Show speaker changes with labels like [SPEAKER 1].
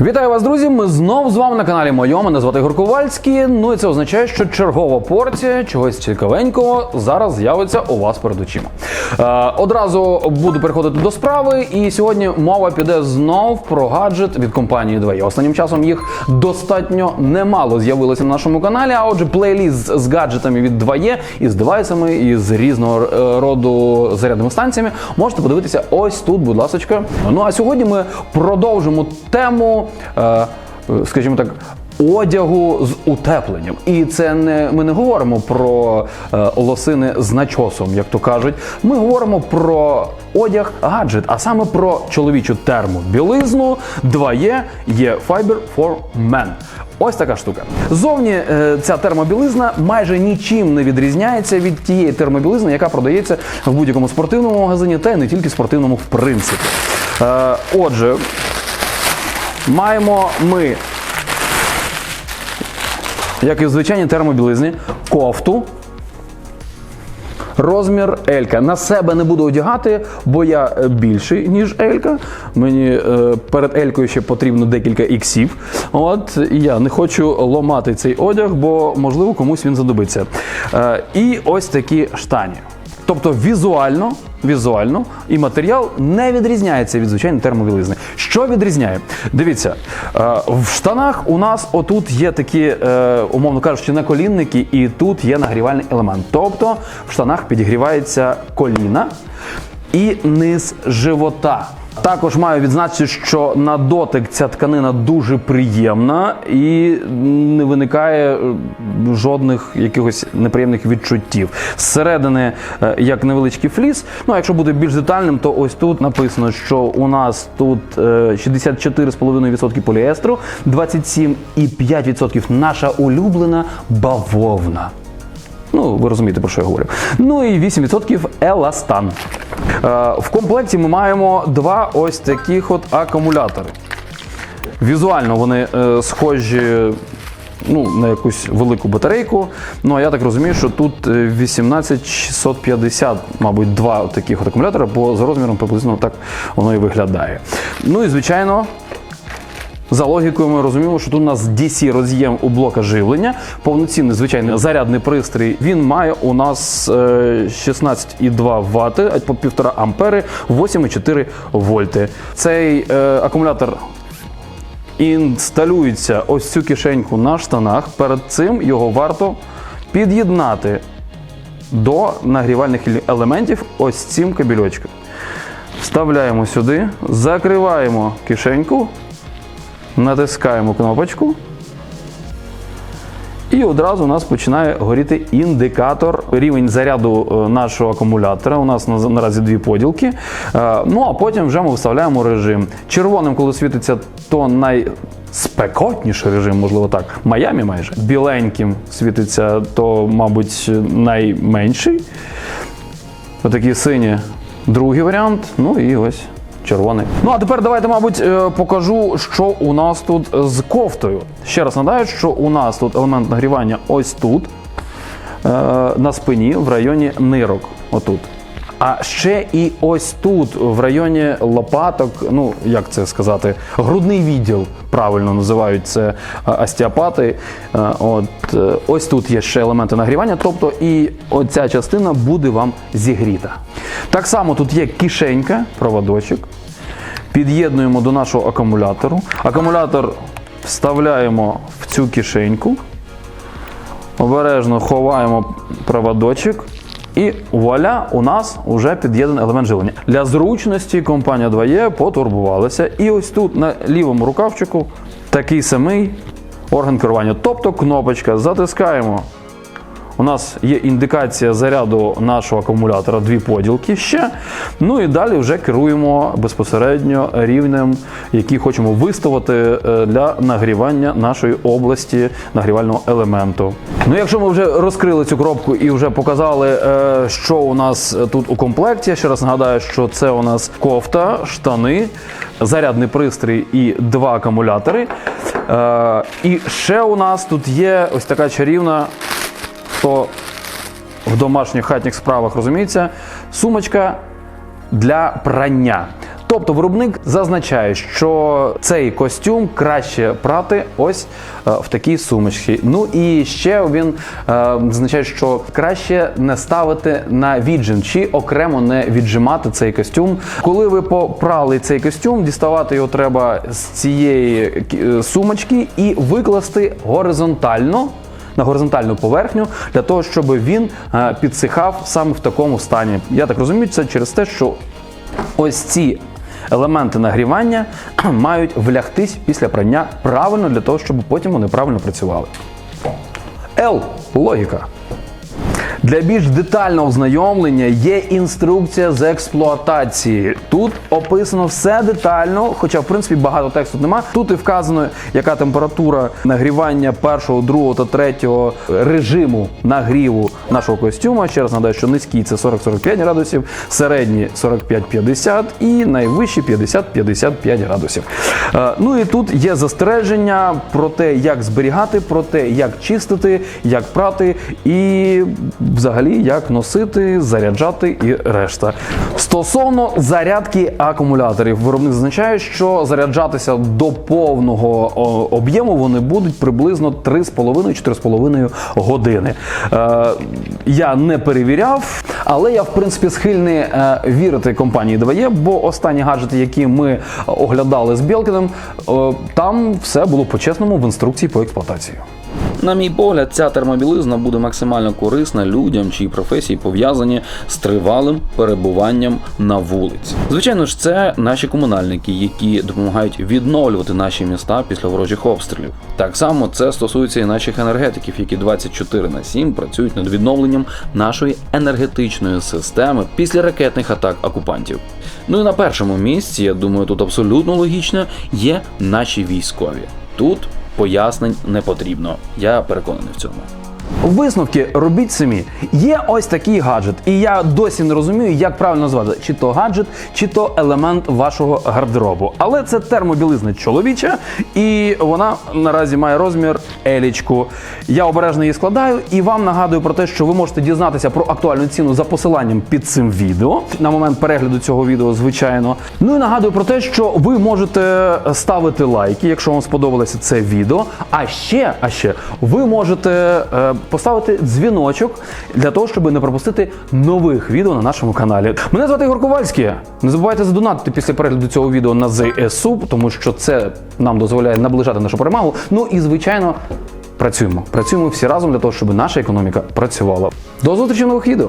[SPEAKER 1] Вітаю вас, друзі! Ми знов з вами на каналі Мойо. Мене звати Гурковальський. Ну і це означає, що чергова порція чогось цікавенького зараз з'явиться у вас перед очима. Е, одразу буду переходити до справи, і сьогодні мова піде знов про гаджет від компанії 2 Останнім часом їх достатньо немало з'явилося на нашому каналі. А отже, плейліст з гаджетами від 2 із девайсами і з різного е, роду зарядними станціями можете подивитися ось тут, будь ласка. Ну а сьогодні ми продовжимо тему, е, скажімо так. Одягу з утепленням, і це не ми не говоримо про е, лосини з начосом, як то кажуть. Ми говоримо про одяг гаджет, а саме про чоловічу термобілизну 2E є Fiber for Men. Ось така штука. Зовні е, ця термобілизна майже нічим не відрізняється від тієї термобілизни, яка продається в будь-якому спортивному магазині, та й не тільки спортивному, в принципі. Е, отже, маємо ми як і в звичайній термобілизні, кофту. Розмір Елька. На себе не буду одягати, бо я е, більший, ніж Елька. Мені е, перед Елькою ще потрібно декілька іксів. От і я не хочу ломати цей одяг, бо можливо комусь він задобиться. Е, і ось такі штані. Тобто візуально, візуально і матеріал не відрізняється від звичайної термовілизни. Що відрізняє? Дивіться, е, в штанах у нас отут є такі, е, умовно кажучи, наколінники, і тут є нагрівальний елемент. Тобто в штанах підігрівається коліна і низ живота. Також маю відзначити, що на дотик ця тканина дуже приємна і не виникає е, жодних якихось неприємних відчуттів. Зсередини е, як невеличкий фліс. Ну а якщо бути більш детальним, то ось тут написано, що у нас тут е, 64,5% поліестру, 27,5% наша улюблена бавовна. Ну, ви розумієте, про що я говорю. Ну і 8% еластан. Е, в комплекті ми маємо два ось таких от акумулятори. Візуально вони е, схожі ну, на якусь велику батарейку. Ну а я так розумію, що тут е, 18650, мабуть, два таких от акумулятора, бо за розміром приблизно так воно і виглядає. Ну і звичайно. За логікою ми розуміємо, що тут у нас DC роз'єм у блока живлення, повноцінний звичайний зарядний пристрій. Він має у нас е, 16,2 Вт, по 1,5 ампери, 8,4 вольти. Цей е, акумулятор інсталюється ось цю кишеньку на штанах. Перед цим його варто під'єднати до нагрівальних елементів ось цим кабельочком. Вставляємо сюди, закриваємо кишеньку, натискаємо кнопочку. І одразу у нас починає горіти індикатор рівень заряду е, нашого акумулятора. У нас наразі дві поділки. Е, Ну а потім вже ми вставляємо режим. Червоним, коли світиться, то найспекотніший режим, можливо так, Майамі майже. Біленьким світиться, то, мабуть, найменший. Отакі сині другий варіант. Ну і ось червоний. Ну а тепер давайте, мабуть, е, покажу, що у нас тут з кофтою. Ще раз нагадаю, що у нас тут елемент нагрівання ось тут, е, на спині, в районі нирок. Отут. А ще і ось тут, в районі лопаток, ну як це сказати, грудний відділ, правильно називають це е, остеопати. От ось тут є ще елементи нагрівання, тобто і оця частина буде вам зігріта. Так само тут є кишенька, проводочок. Під'єднуємо до нашого акумулятору. Акумулятор вставляємо в цю кишеньку. Обережно ховаємо проводочок. І вуаля, у нас вже під'єднаний елемент живлення. Для зручності компанія 2E потурбувалася. І ось тут на лівому рукавчику такий самий орган керування. Тобто кнопочка затискаємо. У нас є індикація заряду нашого акумулятора, дві поділки ще. Ну і далі вже керуємо безпосередньо рівнем, який хочемо виставити е, для нагрівання нашої області нагрівального елементу. Ну, якщо ми вже розкрили цю коробку і вже показали, е, що у нас тут у комплекті, я ще раз нагадаю, що це у нас кофта, штани, зарядний пристрій і два акумулятори. Е, І ще у нас тут є ось така чарівна хто в домашніх хатніх справах розуміється, сумочка для прання. Тобто виробник зазначає, що цей костюм краще прати ось е, в такій сумочці. Ну і ще він е, зазначає, що краще не ставити на віджим чи окремо не віджимати цей костюм. Коли ви попрали цей костюм, діставати його треба з цієї е, сумочки і викласти горизонтально на горизонтальну поверхню для того, щоб він е, підсихав саме в такому стані. Я так розумію, це через те, що ось ці елементи нагрівання мають влягтись після прання правильно для того, щоб потім вони правильно працювали. Л. Логіка. Для більш детального ознайомлення є інструкція з експлуатації. Тут описано все детально, хоча в принципі багато тексту нема. Тут і вказано, яка температура нагрівання першого, другого та третього режиму нагріву нашого костюма. Ще раз нагадаю, що низький це 40-45 градусів, середній 45-50 і найвищий 50-55 градусів. Е, Ну і тут є застереження про те, як зберігати, про те, як чистити, як прати і взагалі як носити, заряджати і решта. Стосовно зарядки акумуляторів, виробник зазначає, що заряджатися до повного об'єму вони будуть приблизно 3,5-4,5 години. Е, я не перевіряв, але я в принципі схильний е, вірити компанії 2E, бо останні гаджети, які ми оглядали з Білкіном, е, там все було по-чесному в інструкції по експлуатації.
[SPEAKER 2] На мій погляд, ця термобілизна буде максимально корисна людям, чиї професії пов'язані з тривалим перебуванням на вулиці. Звичайно ж, це наші комунальники, які допомагають відновлювати наші міста після ворожих обстрілів. Так само це стосується і наших енергетиків, які 24 на 7 працюють над відновленням нашої енергетичної системи після ракетних атак окупантів. Ну і на першому місці, я думаю, тут абсолютно логічно є наші військові. Тут пояснень не потрібно. Я переконаний в цьому.
[SPEAKER 1] Висновки робіть самі. Є ось такий гаджет, і я досі не розумію, як правильно назвати, чи то гаджет, чи то елемент вашого гардеробу. Але це термобілизна чоловіча, і вона наразі має розмір елічку. Я обережно її складаю і вам нагадую про те, що ви можете дізнатися про актуальну ціну за посиланням під цим відео на момент перегляду цього відео, звичайно. Ну і нагадую про те, що ви можете ставити лайки, якщо вам сподобалося це відео. А ще, а ще ви можете е, поставити дзвіночок для того, щоб не пропустити нових відео на нашому каналі. Мене звати Ігор Ковальський. Не забувайте задонатити після перегляду цього відео на ЗСУ, тому що це нам дозволяє наближати нашу перемогу. Ну і звичайно. Працюємо, працюємо всі разом для того, щоб наша економіка працювала. До зустрічі в нових відео.